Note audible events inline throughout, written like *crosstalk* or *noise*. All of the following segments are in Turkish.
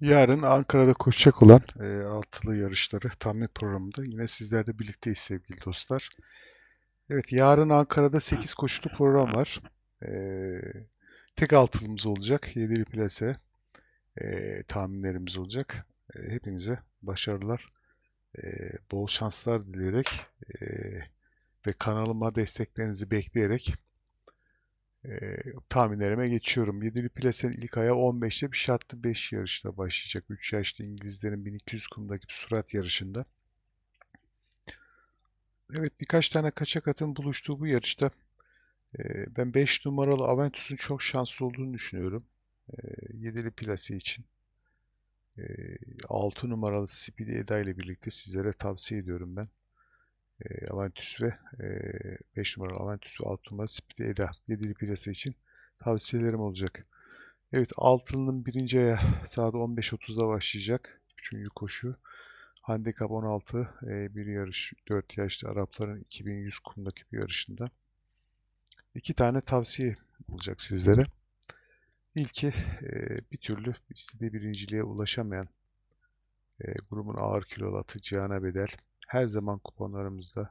Yarın Ankara'da koşacak olan e, altılı yarışları tahmin programında yine sizlerle birlikteyiz sevgili dostlar. Evet yarın Ankara'da 8 koşulu program var. E, tek altılımız olacak. 7'li plase e, tahminlerimiz olacak. E, hepinize başarılar, e, bol şanslar dileyerek e, ve kanalıma desteklerinizi bekleyerek e, tahminlerime geçiyorum. 7'li plasenin ilk ayağı 15'te bir şartlı 5 yarışla başlayacak. 3 yaşlı İngilizlerin 1200 kumdaki bir surat yarışında. Evet birkaç tane kaçak atın buluştuğu bu yarışta e, ben 5 numaralı Aventus'un çok şanslı olduğunu düşünüyorum. E, 7'li plase için. E, 6 numaralı Speedy Eda ile birlikte sizlere tavsiye ediyorum ben. E, Aventus ve e, 5 numaralı Aventus ve 6 numaralı Speedy Eda 7'li plase için tavsiyelerim olacak. Evet altının birinci ayağı saat 15.30'da başlayacak. Üçüncü koşu. Handikap 16 e, bir yarış 4 yaşlı Arapların 2100 kumdaki bir yarışında. İki tane tavsiye olacak sizlere. İlki e, bir türlü istediği birinciliğe ulaşamayan e, grubun ağır kilolu atı Cihan'a bedel. Her zaman kuponlarımızda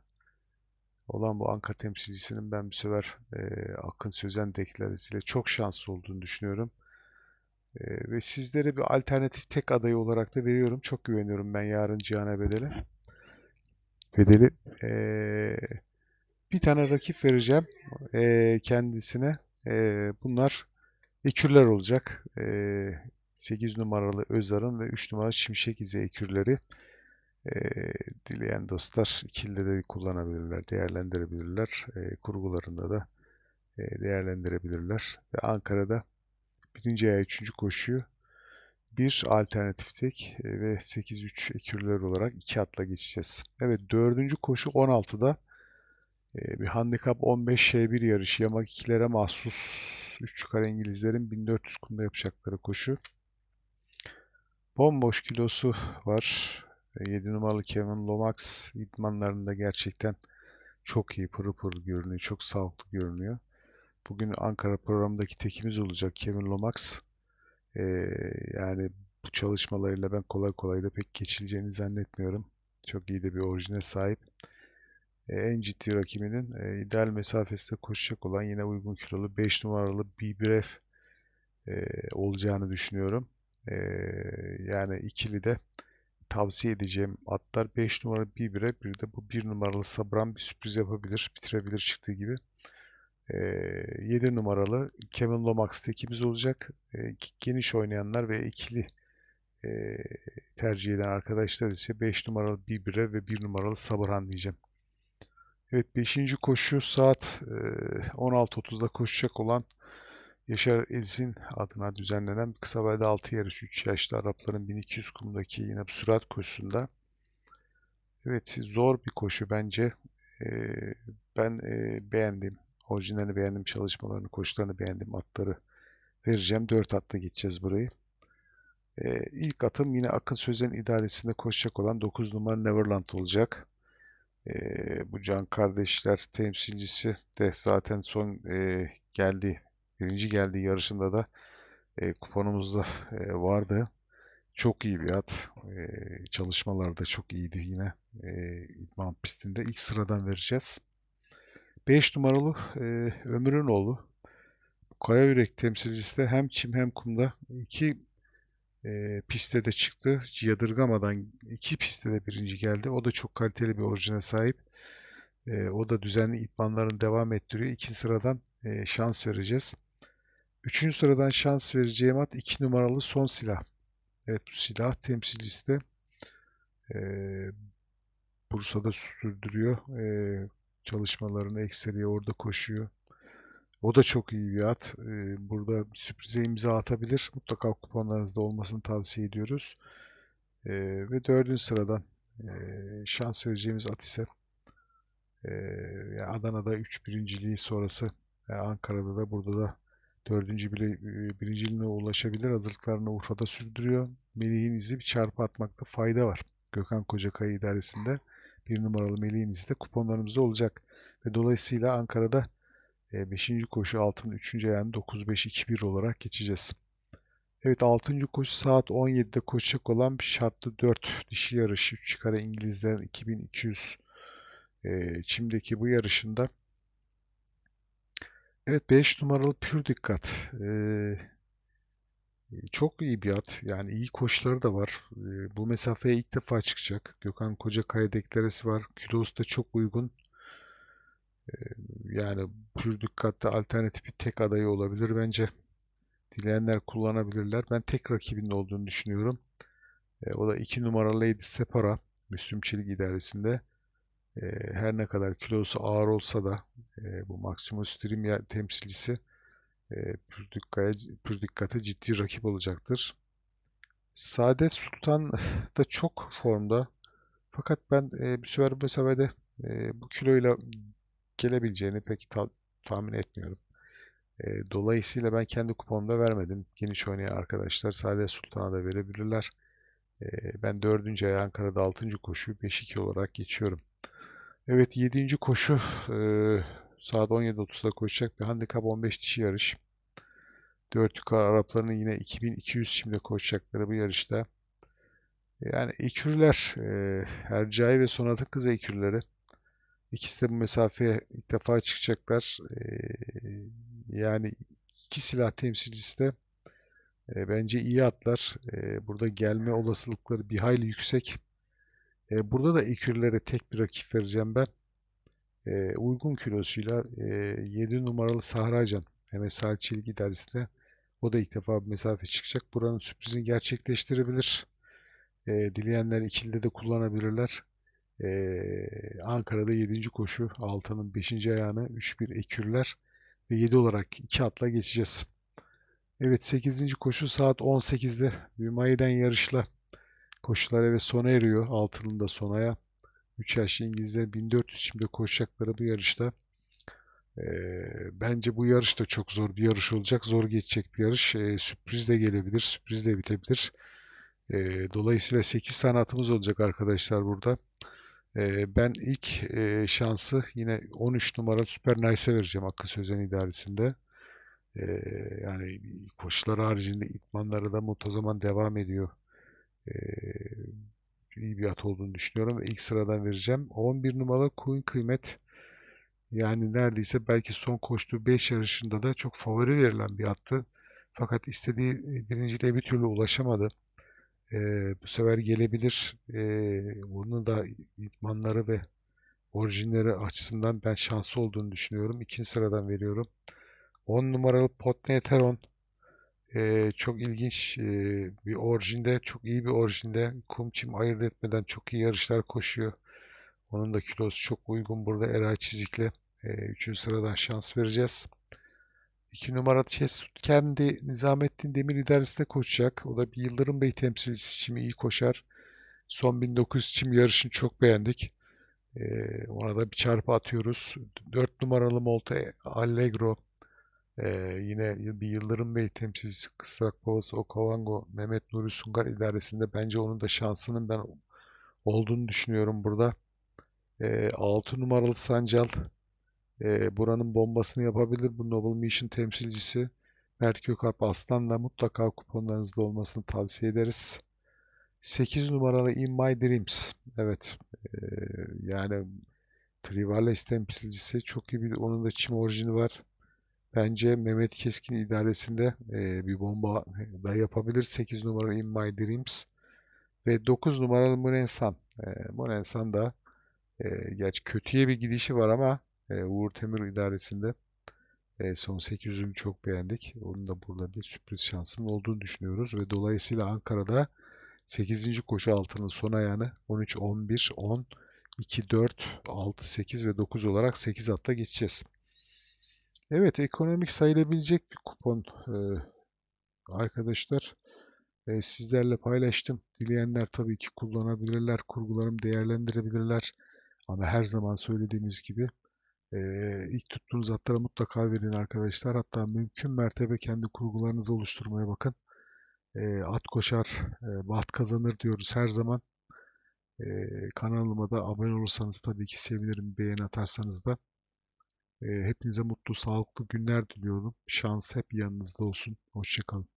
olan bu Anka temsilcisinin ben bu sefer e, Akın Sözen deklaresiyle çok şanslı olduğunu düşünüyorum. E, ve sizlere bir alternatif tek adayı olarak da veriyorum. Çok güveniyorum ben yarın Cihan'a bedeli. Bedeli. E, bir tane rakip vereceğim e, kendisine. E, bunlar ekürler olacak. E, 8 numaralı Özar'ın ve 3 numaralı Şimşek İzi ekürleri. E, dileyen dostlar ikili de kullanabilirler, değerlendirebilirler. E, kurgularında da e, değerlendirebilirler. Ve Ankara'da birinci ay üçüncü koşuyu bir alternatif tek ve 8-3 ekürler olarak iki atla geçeceğiz. Evet dördüncü koşu 16'da e, bir handikap 15 Ş1 yarışı yamak ikilere mahsus 3 yukarı İngilizlerin 1400 kumda yapacakları koşu. Bomboş kilosu var. 7 numaralı Kevin Lomax idmanlarında gerçekten çok iyi pırıl pırıl görünüyor. Çok sağlıklı görünüyor. Bugün Ankara programındaki tekimiz olacak Kevin Lomax. Ee, yani bu çalışmalarıyla ben kolay kolay da pek geçileceğini zannetmiyorum. Çok iyi de bir orijine sahip. Ee, en ciddi rakibinin e, ideal mesafesinde koşacak olan yine uygun kilolu 5 numaralı BBRF e, olacağını düşünüyorum. E, yani ikili de tavsiye edeceğim atlar 5 numaralı BBRF bir de bu 1 numaralı Sabran bir sürpriz yapabilir, bitirebilir çıktığı gibi. E, 7 numaralı Kevin Lomax tekimiz olacak. E, geniş oynayanlar ve ikili e, tercih eden arkadaşlar ise 5 numaralı BBRF ve 1 numaralı Sabırhan diyeceğim. Evet 5. koşu saat 16.30'da koşacak olan Yaşar Ezin adına düzenlenen kısa vade 6 yarış 3 yaşlı Arapların 1200 kumdaki yine bir sürat koşusunda. Evet zor bir koşu bence. Ben beğendim. Orijinalini beğendim. Çalışmalarını, koşularını beğendim. Atları vereceğim. 4 atla geçeceğiz burayı. İlk atım yine Akın Sözen idaresinde koşacak olan 9 numara Neverland olacak. E, bu Can Kardeşler temsilcisi de zaten son e, geldi, birinci geldiği yarışında da e, kuponumuzda e, vardı. Çok iyi bir at. E, çalışmalarda çok iyiydi yine. E, idman pistinde ilk sıradan vereceğiz. 5 numaralı e, Ömür'ün oğlu. Kaya Yürek temsilcisi de hem çim hem kumda iki e, piste de çıktı. Yadırgamadan iki pistte de birinci geldi. O da çok kaliteli bir orijine sahip. E, o da düzenli itmanlarını devam ettiriyor. İkinci sıradan e, şans vereceğiz. Üçüncü sıradan şans vereceğim at iki numaralı son silah. Evet bu silah temsilcisi de e, Bursa'da sürdürüyor. E, çalışmalarını ekseriye orada koşuyor. O da çok iyi bir at. Ee, burada sürprize imza atabilir. Mutlaka kuponlarınızda olmasını tavsiye ediyoruz. Ee, ve dördüncü sıradan e, şans vereceğimiz at ise e, Adana'da 3 birinciliği sonrası e, Ankara'da da burada da dördüncü bile, birinciliğine ulaşabilir. Hazırlıklarını Urfa'da sürdürüyor. Melih'in izi bir çarpı atmakta fayda var. Gökhan Kocakaya idaresinde bir numaralı Melih'in izi de kuponlarımızda olacak. Ve dolayısıyla Ankara'da 5. koşu altının 3. ayağını 9-5-2-1 olarak geçeceğiz. Evet 6. koşu saat 17'de koşacak olan şartlı 4 dişi yarışı 3 çıkarı İngilizlerin 2200 e, çimdeki bu yarışında evet 5 numaralı Pür Dikkat e, çok iyi bir at yani iyi koşuları da var e, bu mesafeye ilk defa çıkacak Gökhan Kocakaya deklaresi var kilosu da çok uygun e, yani Pür Dikkat'te alternatif bir tek adayı olabilir bence. Dileyenler kullanabilirler. Ben tek rakibinin olduğunu düşünüyorum. E, o da 2 numaralı Lady Separa. Müslüm Çelik idaresinde. E, her ne kadar kilosu ağır olsa da e, bu Maximus Dream temsilcisi e, Pür ciddi rakip olacaktır. Saadet Sultan *laughs* da çok formda. Fakat ben e, bir bu mesafede e, bu kiloyla gelebileceğini pek ta tahmin etmiyorum. E, dolayısıyla ben kendi kuponumda vermedim. Geniş oynayan arkadaşlar Saadet Sultan'a da verebilirler. E, ben 4. ay Ankara'da 6. koşu 5-2 olarak geçiyorum. Evet 7. koşu e, saat 17.30'da koşacak bir handikap 15 dişi yarış. 4 yukarı Arapların yine 2200 şimdi koşacakları bu yarışta. Yani ekürler, e, Hercai ve Sonat'ın kız ekürleri. İkisi de bu mesafeye ilk defa çıkacaklar. E, yani iki silah temsilcisi de e, bence iyi atlar. E, burada gelme olasılıkları bir hayli yüksek. E, burada da ekürlere tek bir rakip vereceğim ben. E, uygun kilosuyla e, 7 numaralı Sahracan MSL Çilgi dersinde o da ilk defa bir mesafe çıkacak. Buranın sürprizini gerçekleştirebilir. E, dileyenler ikilide de kullanabilirler. Ee, Ankara'da 7. koşu altının 5. ayağını 3-1 ekürler ve 7 olarak 2 atla geçeceğiz. Evet 8. koşu saat 18'de Hümayi'den yarışla koşular evet sona eriyor. Altının da sonaya. 3 yaşlı İngilizler 1400 şimdi koşacakları bu yarışta. Ee, bence bu yarış da çok zor bir yarış olacak. Zor geçecek bir yarış. Ee, sürpriz de gelebilir. Sürpriz de bitebilir. Ee, dolayısıyla 8 tane atımız olacak arkadaşlar burada. Ee, ben ilk e, şansı yine 13 numara Super Nice'e vereceğim Hakkı Sözen idaresinde. Ee, yani koşular haricinde itmanları da zaman devam ediyor. Ee, iyi bir at olduğunu düşünüyorum ve ilk sıradan vereceğim. 11 numaralı Queen Kıymet yani neredeyse belki son koştuğu 5 yarışında da çok favori verilen bir attı. Fakat istediği birinciliğe bir türlü ulaşamadı. Ee, bu sefer gelebilir. Ee, bunun da idmanları ve orijinleri açısından ben şanslı olduğunu düşünüyorum. İkinci sıradan veriyorum. 10 numaralı Potneteron ee, çok ilginç e, bir orijinde, çok iyi bir orijinde. Kum çim ayırt etmeden çok iyi yarışlar koşuyor. Onun da kilosu çok uygun. Burada Eray Çizik'le e, 3. sıradan şans vereceğiz. 2 numara Chesut kendi Nizamettin Demir idaresinde koşacak. O da bir Yıldırım Bey temsilcisi şimdi iyi koşar. Son 1900 çim yarışını çok beğendik. Ee, ona da bir çarpı atıyoruz. 4 numaralı Molta Allegro ee, yine bir Yıldırım Bey temsilcisi Kısrak Babası Okavango Mehmet Nuri Sungar idaresinde bence onun da şansının ben olduğunu düşünüyorum burada. Ee, 6 numaralı Sancal e, buranın bombasını yapabilir. Bu Noble Mission temsilcisi Mert Gökalp Aslan'la mutlaka kuponlarınızda olmasını tavsiye ederiz. 8 numaralı In My Dreams. Evet. E, yani Trivales temsilcisi çok iyi bir onun da çim orijini var. Bence Mehmet Keskin idaresinde e, bir bomba da yapabilir. 8 numaralı In My Dreams ve 9 numaralı Munensan. E, Munensan da e, gerçi kötüye bir gidişi var ama e, Uğur Temür idaresinde e, son 800'ünü çok beğendik. Onun da burada bir sürpriz şansının olduğunu düşünüyoruz ve dolayısıyla Ankara'da 8. koşu altının son ayağını 13, 11, 10, 2, 4, 6, 8 ve 9 olarak 8 atla geçeceğiz. Evet, ekonomik sayılabilecek bir kupon arkadaşlar. Sizlerle paylaştım. Dileyenler tabii ki kullanabilirler, kurgularımı değerlendirebilirler. Ama her zaman söylediğimiz gibi ilk tuttuğunuz atlara mutlaka verin arkadaşlar. Hatta mümkün mertebe kendi kurgularınızı oluşturmaya bakın. At koşar, baht kazanır diyoruz her zaman. Kanalıma da abone olursanız tabii ki sevinirim. Beğeni atarsanız da. Ee, hepinize mutlu, sağlıklı günler diliyorum. Şans hep yanınızda olsun. Hoşçakalın.